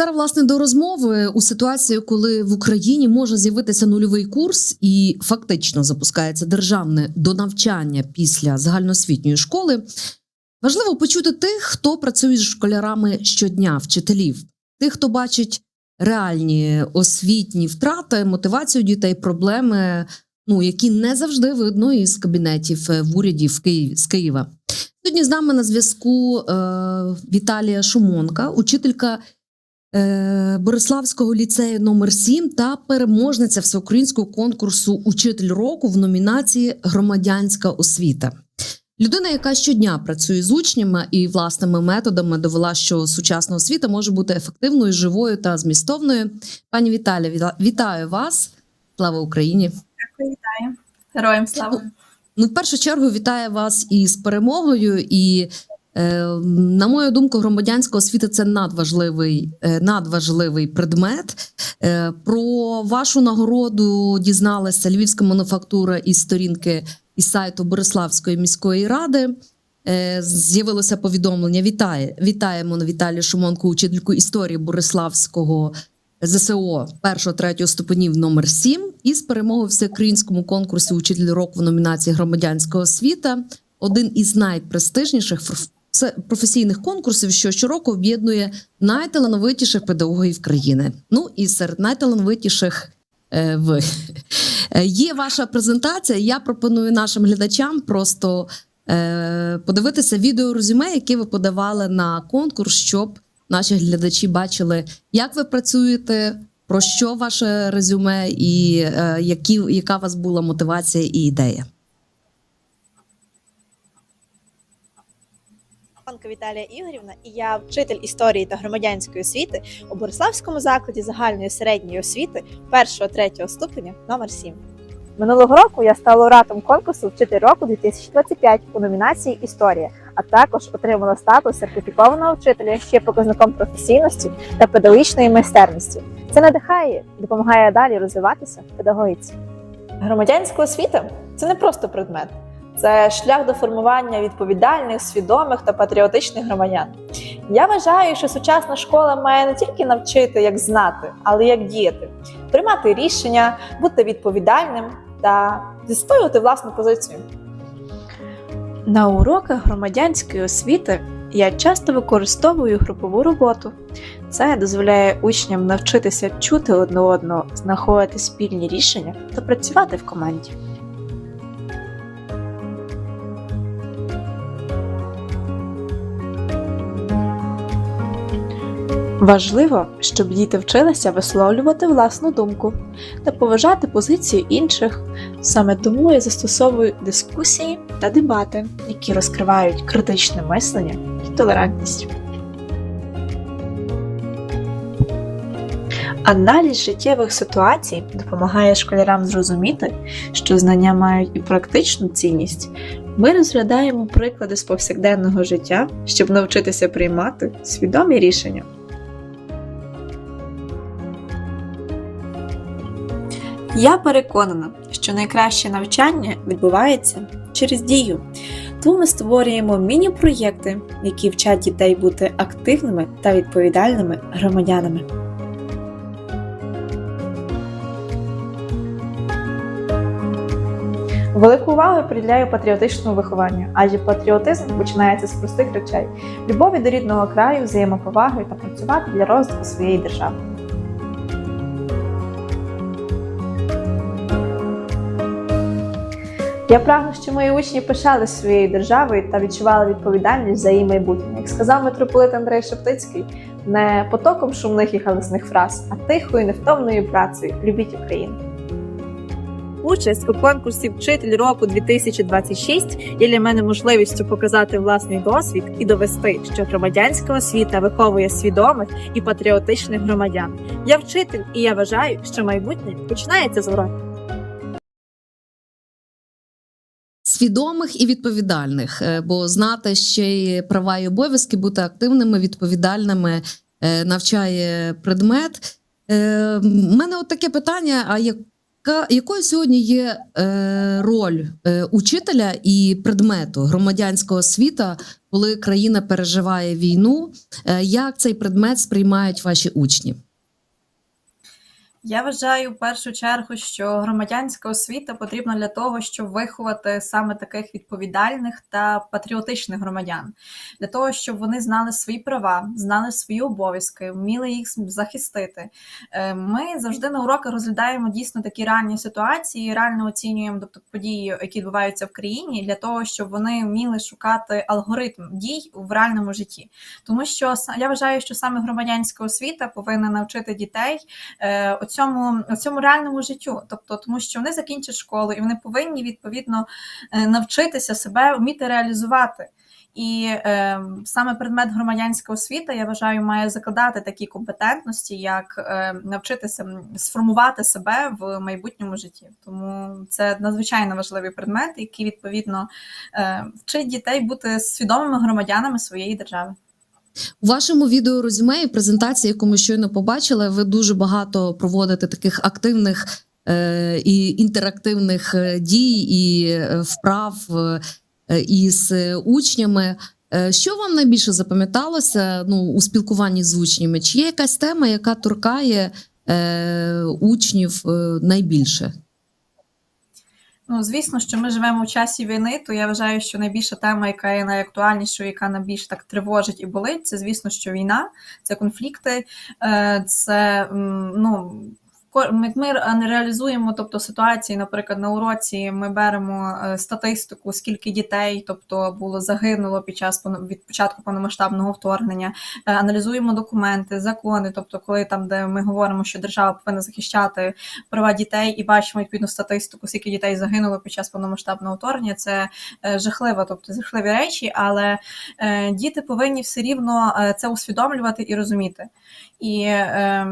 зараз власне до розмови у ситуації, коли в Україні може з'явитися нульовий курс і фактично запускається державне донавчання після загальноосвітньої школи. Важливо почути тих, хто працює з школярами щодня, вчителів, тих, хто бачить реальні освітні втрати, мотивацію дітей, проблеми, ну які не завжди видно із кабінетів е, в уряді в Києві з Києва. Сьогодні з нами на зв'язку е, Віталія Шумонка, учителька Бориславського ліцею номер 7 та переможниця всеукраїнського конкурсу Учитель року в номінації Громадянська освіта. Людина, яка щодня працює з учнями і власними методами довела, що сучасна освіта може бути ефективною, живою та змістовною. Пані Віталія, віта- вітаю вас! Слава Україні! Дякую, вітаю. Героям слава. Ну, в першу чергу вітаю вас із перемогою. І, е, на мою думку, громадянська освіта це надважливий, е, надважливий предмет. Е, про вашу нагороду дізналася Львівська мануфактура із сторінки із сайту Бориславської міської ради. Е, З'явилося повідомлення. Вітає, вітаємо на Віталію Шумонку, учительку історії Бориславського ЗСО першого третього ступенів номер 7 із перемогою всеукраїнському конкурсі Учитель року в номінації Громадянська освіта. Один із найпрестижніших це професійних конкурсів, що щороку об'єднує найталановитіших педагогів країни. Ну і серед найталановитіших е, ви. Е, Є ваша презентація. Я пропоную нашим глядачам просто е, подивитися відеорезюме, яке ви подавали на конкурс, щоб наші глядачі бачили, як ви працюєте, про що ваше резюме, і е, які, яка у вас була мотивація і ідея. Панка Віталія Ігорівна, і я вчитель історії та громадянської освіти у Бориславському закладі загальної середньої освіти 1-3 ступеня номер 7. Минулого року я стала лауреатом конкурсу Вчитель року 2025 у номінації Історія, а також отримала статус сертифікованого вчителя ще показником професійності та педагогічної майстерності. Це надихає і допомагає далі розвиватися в педагогіці. Громадянська освіта це не просто предмет, це шлях до формування відповідальних, свідомих та патріотичних громадян. Я вважаю, що сучасна школа має не тільки навчити, як знати, але й як діяти, приймати рішення, бути відповідальним та відстоювати власну позицію. На уроках громадянської освіти я часто використовую групову роботу. Це дозволяє учням навчитися чути одне одного, знаходити спільні рішення та працювати в команді. Важливо, щоб діти вчилися висловлювати власну думку та поважати позицію інших. Саме тому я застосовую дискусії та дебати, які розкривають критичне мислення і толерантність. Аналіз життєвих ситуацій допомагає школярам зрозуміти, що знання мають і практичну цінність. Ми розглядаємо приклади з повсякденного життя, щоб навчитися приймати свідомі рішення. Я переконана, що найкраще навчання відбувається через дію. Тому ми створюємо міні-проєкти, які вчать дітей бути активними та відповідальними громадянами. Велику увагу приділяю патріотичному вихованню, адже патріотизм починається з простих речей: любові до рідного краю, взаємоповаги та працювати для розвитку своєї держави. Я прагну, щоб мої учні пишали своєю державою та відчували відповідальність за її майбутнє. Як сказав митрополит Андрей Шептицький, не потоком шумних і галасних фраз, а тихою невтомною працею. Любіть Україну. Участь у конкурсі Вчитель року 2026 є для мене можливістю показати власний досвід і довести, що громадянська освіта виховує свідомих і патріотичних громадян. Я вчитель, і я вважаю, що майбутнє починається з уроків. Свідомих і відповідальних, е, бо знати ще й права і обов'язки, бути активними, відповідальними е, навчає предмет. Е, У мене от таке питання: а Яка- Якою сьогодні є е, роль е, учителя і предмету громадянського освіта, коли країна переживає війну? Е, як цей предмет сприймають ваші учні? Я вважаю в першу чергу, що громадянська освіта потрібна для того, щоб виховати саме таких відповідальних та патріотичних громадян, для того, щоб вони знали свої права, знали свої обов'язки, вміли їх захистити. Е, Ми завжди на уроках розглядаємо дійсно такі реальні ситуації, реально оцінюємо тобто, події, які відбуваються в країні, для того, щоб вони вміли шукати алгоритм дій в реальному житті. Тому що я вважаю, що саме громадянська освіта повинна навчити дітей е, цьому, цьому реальному життю. Тобто, тому що вони закінчать школу і вони повинні відповідно е, навчитися себе вміти реалізувати. І е, саме предмет громадянська освіта, я вважаю, має закладати такі компетентності, як е, навчитися сформувати себе в майбутньому житті. Тому це надзвичайно важливий предмет, який відповідно е, вчить дітей бути свідомими громадянами своєї держави. У вашому відео резюме і презентації, яку ми щойно побачили, ви дуже багато проводите таких активних е, і інтерактивних е, дій і е, вправ із учнями. Що вам найбільше запам'яталося ну, у спілкуванні з учнями? Чи є якась тема, яка торкає е, учнів найбільше? Ну, звісно, що ми живемо в часі війни, то я вважаю, що найбільша тема, яка є найактуальнішою, яка найбільш так тривожить і болить, це звісно, що війна, це конфлікти, е, це ну. Як ми ре- реалізуємо тобто, ситуації, наприклад, на уроці ми беремо е, статистику, скільки дітей тобто, було загинуло під час від початку повномасштабного вторгнення, е, аналізуємо документи, закони, тобто, коли там, де ми говоримо, що держава повинна захищати права дітей і бачимо відповідну статистику, скільки дітей загинуло під час повномасштабного вторгнення. Це е, жахливо, тобто жахливі речі, але е, діти повинні все рівно е, це усвідомлювати і розуміти. І е,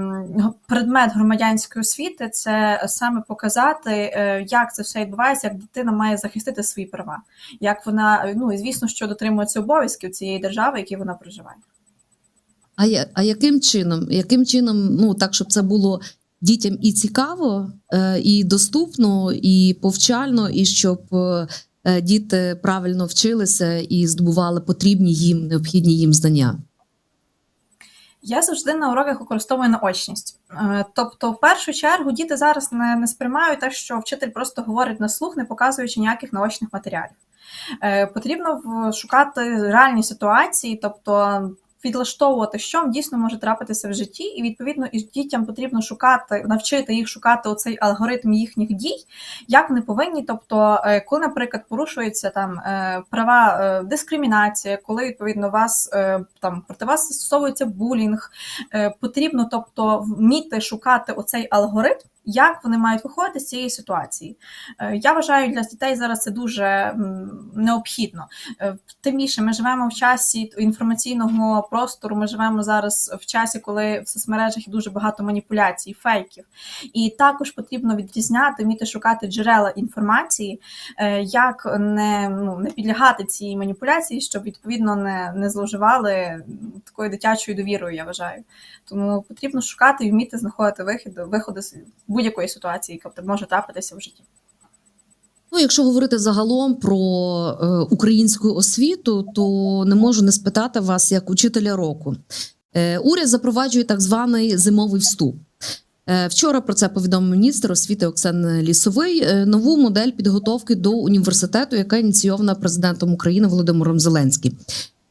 предмет громадянської освіти це саме показати, е, як це все відбувається, як дитина має захистити свої права, як вона ну і звісно, що дотримується обов'язків цієї держави, в якій вона проживає. А, я, а яким чином? Яким чином, ну так, щоб це було дітям і цікаво, е, і доступно, і повчально, і щоб е, діти правильно вчилися і здобували потрібні їм необхідні їм знання? Я завжди на уроках використовую наочність. Е, Тобто, в першу чергу, діти зараз не, не сприймають те, що вчитель просто говорить на слух, не показуючи ніяких наочних матеріалів. Е, Потрібно шукати реальні ситуації, тобто підлаштовувати, що дійсно може трапитися в житті, і відповідно і дітям потрібно шукати, навчити їх шукати оцей алгоритм їхніх дій, як вони повинні. Тобто, е, коли, наприклад, порушуються там е, права е, дискримінація, коли відповідно вас там проти вас застосовується булінг, потрібно, тобто, вміти шукати оцей алгоритм. Як вони мають виходити з цієї ситуації? Е, Я вважаю, для дітей зараз це дуже необхідно. Е, Тим більше ми живемо в часі інформаційного простору. Ми живемо зараз в часі, коли в соцмережах є дуже багато маніпуляцій, фейків. І також потрібно відрізняти, вміти шукати джерела інформації, е, як не, ну, не підлягати цій маніпуляції, щоб відповідно не, не зловживали такою дитячою довірою, я вважаю. Тому потрібно шукати і вміти знаходити вихід, виходи будь-якої ситуації, яка може трапитися в житті. Ну, якщо говорити загалом про е, українську освіту, то не можу не спитати вас як учителя року. Е, уряд запроваджує так званий зимовий вступ. Е, Вчора про це повідомив міністр освіти Оксан Лісовий. Нову модель підготовки до університету, яка ініційована президентом України Володимиром Зеленським.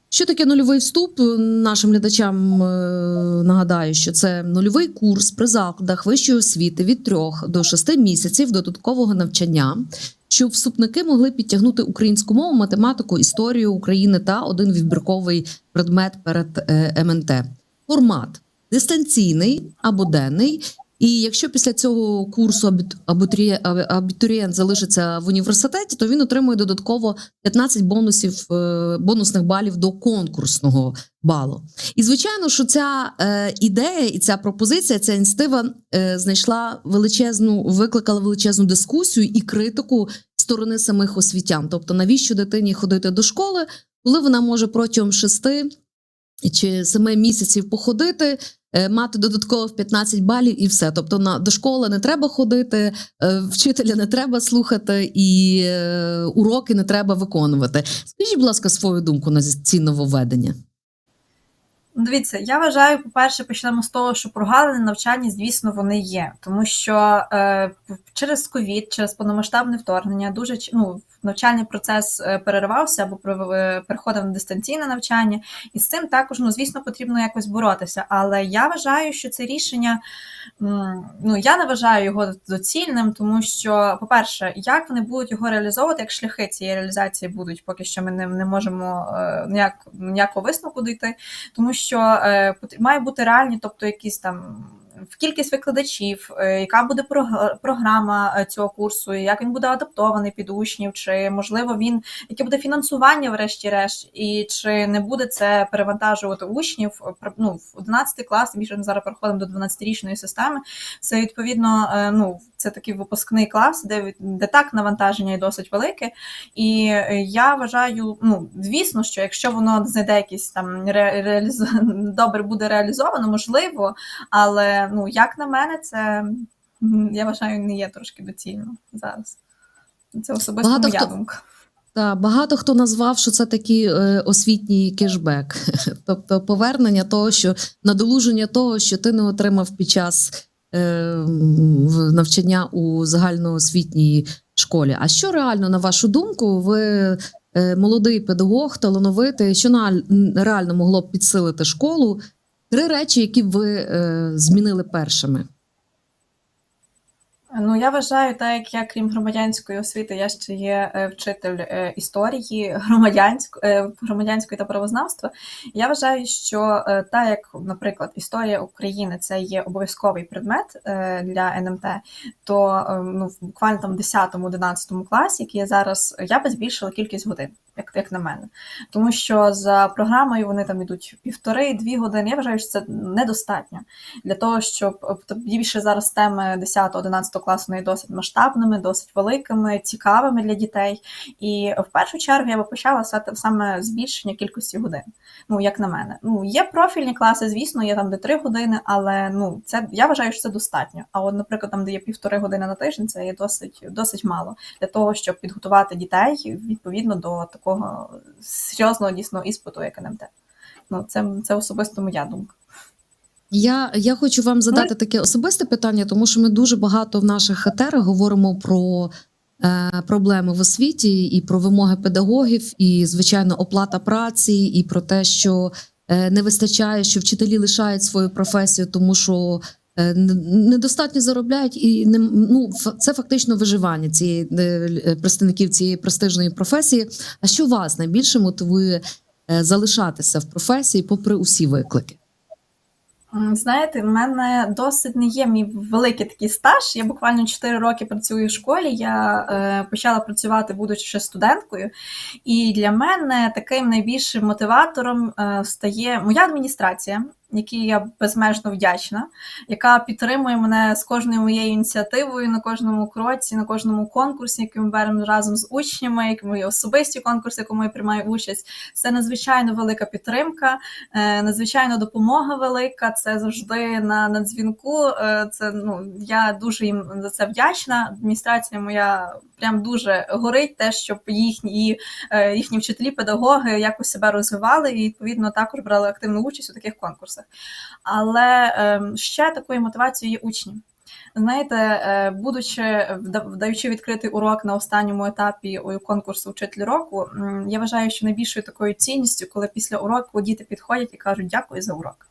Що таке нульовий вступ? Нашим глядачам е, нагадаю, що це нульовий курс при закладах вищої освіти від 3 до 6 місяців додаткового навчання, щоб вступники могли підтягнути українську мову, математику, історію України та один відбірковий предмет перед е, МНТ. Формат дистанційний або денний. І якщо після цього курсу абіт- абітурієнт залишиться в університеті, то він отримує додатково 15 бонусів е, бонусних балів до конкурсного балу. І звичайно, що ця е, ідея і ця пропозиція, ця ініціатива е, знайшла величезну, викликала величезну дискусію і критику сторони самих освітян. Тобто, навіщо дитині ходити до школи, коли вона може протягом шести чи 7 місяців походити, мати додатково 15 балів і все. Тобто на до школи не треба ходити, е, вчителя не треба слухати, і е, уроки не треба виконувати. Скажіть, будь ласка, свою думку на ці нововведення. Дивіться, я вважаю, по-перше, почнемо з того, що прогалини навчання, звісно, вони є, тому що е, через ковід, через повномасштабне вторгнення, дуже ну, навчальний процес е, переривався або е, переходив на дистанційне навчання, і з цим також, ну, звісно, потрібно якось боротися. Але я вважаю, що це рішення, ну я не вважаю його доцільним, тому що, по-перше, як вони будуть його реалізовувати, як шляхи цієї реалізації будуть, поки що ми не, не можемо е, ніяк, ніякого висновку дійти тому що має бути реальні, тобто якісь там в кількість викладачів, е, яка буде прог- програма е, цього курсу, як він буде адаптований під учнів, чи можливо він яке буде фінансування, врешті-решт, і чи не буде це перевантажувати учнів е, ну, в 11 клас, більше ми зараз переходимо до 12-річної системи. Це відповідно, ну це такий випускний клас, де, де так навантаження і досить велике. І я вважаю, ну звісно, що якщо воно знайде якісь там ре, реаліз... добре буде реалізовано, можливо, але ну як на мене, це я вважаю не є трошки доцільно зараз. Це особисто Багато моя хто- думка. Та багато хто назвав, що це такий е, освітній кешбек, тобто повернення того, що надолуження того, що ти не отримав під час е, навчання у загальноосвітній школі. А що реально, на вашу думку, ви е, молодий педагог, талановитий, що на реально могло б підсилити школу? Три речі, які ви е, змінили першими. Ну, я вважаю, так як я, крім громадянської освіти, я ще є е, вчитель е, історії громадянської, е, громадянської та правознавства. Я вважаю, що так як, наприклад, історія України це є обов'язковий предмет для НМТ, то ну, буквально там в 10-11 класі, який я зараз, я би збільшила кількість годин. Як, як на мене, тому що за програмою вони там ідуть півтори-дві години. Я вважаю, що це недостатньо для того, щоб тобто, більше зараз теми 10-11 класу вони досить масштабними, досить великими, цікавими для дітей. І в першу чергу я би почала саме збільшення кількості годин. Ну, як на мене. Ну, є профільні класи, звісно, є там де 3 години, але ну, це я вважаю, що це достатньо. А от, наприклад, там, де є півтори години на тиждень, це є досить, досить мало для того, щоб підготувати дітей відповідно до такого серйозного дійсного іспиту, як НМТ. Ну, це, це особисто моя думка. Я, я хочу вам задати таке особисте питання, тому що ми дуже багато в наших етерах говоримо про е, проблеми в освіті і про вимоги педагогів, і, звичайно, оплата праці, і про те, що е, не вистачає, що вчителі лишають свою професію, тому що недостатньо заробляють, і не ну це фактично виживання цієї е, представників цієї престижної професії. А що вас найбільше мотивує е, залишатися в професії, попри усі виклики? Знаєте, в мене досить не є мій великий такий стаж. Я буквально 4 роки працюю в школі. Я е, почала працювати, будучи ще студенткою. І для мене таким найбільшим мотиватором е, стає моя адміністрація, якій я безмежно вдячна, яка підтримує мене з кожною моєю ініціативою на кожному кроці, на кожному конкурсі, який ми беремо разом з учнями, які мої особисті конкурси, якому я приймаю участь. Це надзвичайно велика підтримка, е, надзвичайно допомога велика. Це завжди на, на дзвінку. Е, Це ну я дуже їм за це вдячна. Адміністрація моя прям дуже горить те, щоб їхні е, їхні вчителі, педагоги якось себе розвивали і відповідно також брали активну участь у таких конкурсах. Але ем, ще такою мотивацією є учні. Знаєте, е, будучи вда- вдаючи відкритий урок на останньому етапі конкурсу Вчитель року, я вважаю, що найбільшою такою цінністю, коли після уроку діти підходять і кажуть дякую за урок.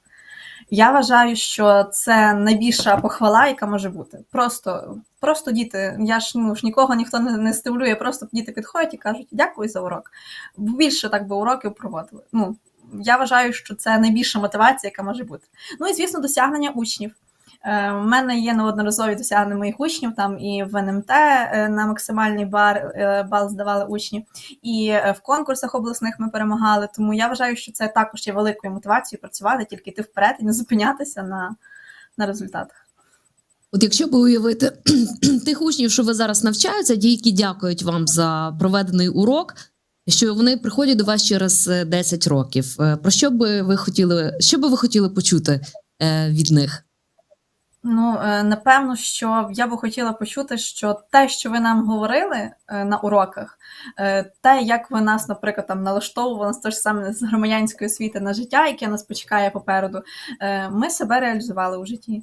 Я вважаю, що це найбільша похвала, яка може бути. Просто, просто діти, я ж ну ж нікого ніхто не, не стимулює, просто діти підходять і кажуть дякую за урок. Більше так би уроків проводили. Ну я вважаю, що це найбільша мотивація, яка може бути. Ну і звісно, досягнення учнів. Е, У мене є неодноразові досягнення моїх учнів, там і в НМТ е, на максимальний бар, е, бал здавали учні, і е, в конкурсах обласних ми перемагали. Тому я вважаю, що це також є великою мотивацією працювати, тільки йти вперед і не зупинятися на, на результатах. От якщо би уявити тих учнів, що ви зараз навчаються, які дякують вам за проведений урок, що вони приходять до вас через е, 10 років. Е, Про що би ви хотіли, що би ви хотіли почути е, від них? Ну, е, напевно, що я би хотіла почути, що те, що ви нам говорили е, на уроках, е, те, як ви нас, наприклад, там налаштовували з того ж саме з громадянської освіти на життя, яке нас почекає попереду, ми себе реалізували у житті.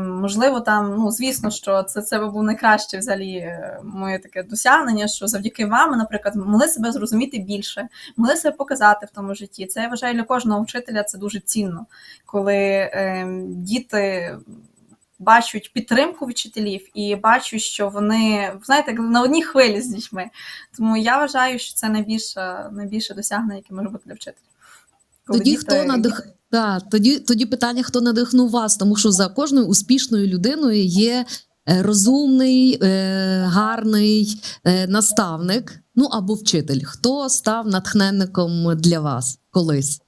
Можливо, там, ну звісно, що це, це був найкраще взагалі моє таке досягнення, що завдяки вам, наприклад, могли себе зрозуміти більше, могли себе показати в тому житті. Це я вважаю для кожного вчителя це дуже цінно, коли е, діти бачать підтримку вчителів і бачу, що вони знаєте, на одній хвилі з дітьми. Тому я вважаю, що це найбільше, найбільше досягнення, яке може бути для вчителя. Коли Тоді діти- хто надих... да, тоді, тоді питання, хто надихнув вас, тому що за кожною успішною людиною є е, розумний, е, гарний е, наставник, ну або вчитель. Хто став натхненником для вас колись?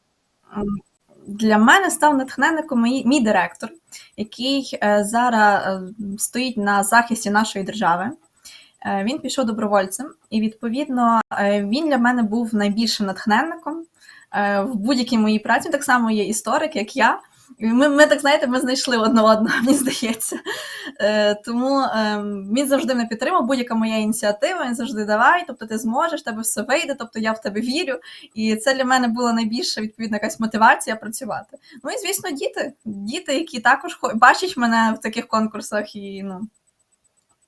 для мене став натхненником мій, мій директор, який е, зараз е, стоїть на захисті нашої держави. Е, він пішов добровольцем, і відповідно він для мене був найбільшим натхненником в будь-якій моїй праці. Так само є історик, як я. Ми, ми так знаєте, ми знайшли одне одного, мені здається. Е, тому е, він завжди мене підтримав, будь-яка моя ініціатива, він завжди давай, тобто ти зможеш, тебе все вийде, тобто я в тебе вірю. І це для мене була найбільша відповідна якась мотивація працювати. Ну і звісно, діти, діти, які також бачать мене в таких конкурсах, і ну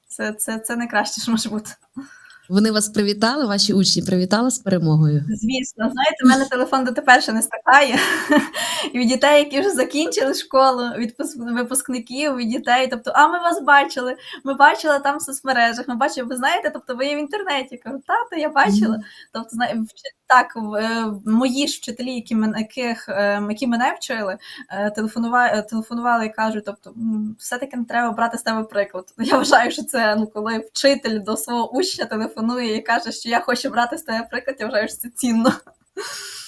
це, це, це найкраще, що може бути. Вони вас привітали, ваші учні привітали з перемогою. Звісно, знаєте, в мене телефон дотепер ще не стакає. І від дітей, які вже закінчили школу, від випускників, від дітей. Тобто, а ми вас бачили, ми бачили там в соцмережах, ми бачили, ви знаєте, тобто ви є в інтернеті. Кажу, тато, я бачила. Тобто, знає, так, в- е, мої ж вчителі, які мене, яких, е, які мене вчили, е, телефонували, телефонували і кажуть, тобто, все-таки не треба брати з тебе приклад. Я вважаю, що це ну, коли вчитель до свого учня телефонує і каже, що я хочу брати з тебе приклад, я вважаю, що це цінно.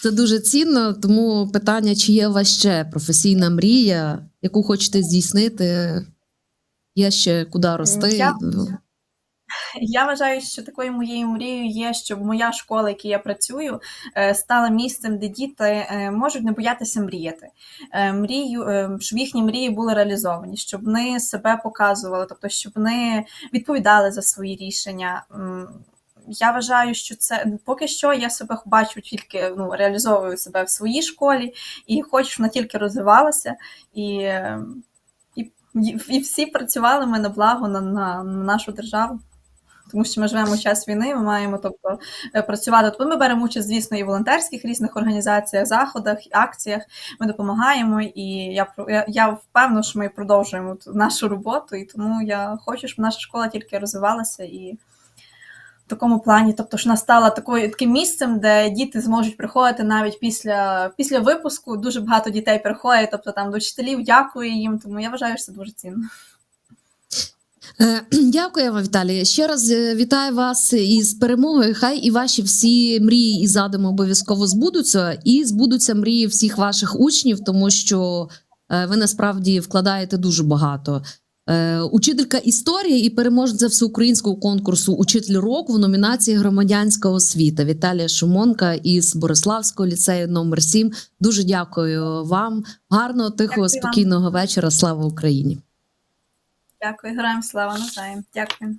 Це дуже цінно, тому питання, чи є у вас ще професійна мрія, яку хочете здійснити? Є ще куди рости? Я- Я вважаю, що такою моєю мрією є, щоб моя школа, в якій я працюю, е, стала місцем, де діти е, можуть не боятися мріяти. Е, Мрію, щоб їхні мрії були реалізовані, щоб вони себе показували, тобто щоб вони відповідали за свої рішення. Я вважаю, що це поки що я себе бачу тільки ну, реалізовую себе в своїй школі і хочу, щоб вона тільки розвивалася І, і всі працювали ми на благо на, на, на нашу державу тому що ми живемо в час війни, ми маємо тобто е, працювати. Тобто ми беремо участь, звісно, і в волонтерських різних організаціях, заходах, акціях. Ми допомагаємо, і я я, я впевнена, що ми продовжуємо нашу роботу, і тому я хочу, щоб наша школа тільки розвивалася і. В такому плані, тобто, що вона стала такою таким місцем, де діти зможуть приходити навіть після після випуску. Дуже багато дітей приходять, тобто там до вчителів дякую їм. Тому я вважаю, що це дуже цінно. Е, Дякую вам, Віталій. Ще раз е, вітаю вас із перемогою. Хай і ваші всі мрії і задуми обов'язково збудуться, і збудуться мрії всіх ваших учнів, тому що е, ви насправді вкладаєте дуже багато. Учителька історії і переможця всеукраїнського конкурсу Учитель року в номінації Громадянська освіта Віталія Шумонка із Бориславського ліцею номер 7 Дуже дякую вам. Гарного, тихого, Дякую спокійного вечора. Слава Україні! Дякую, героям слава навзаєм. Дякую.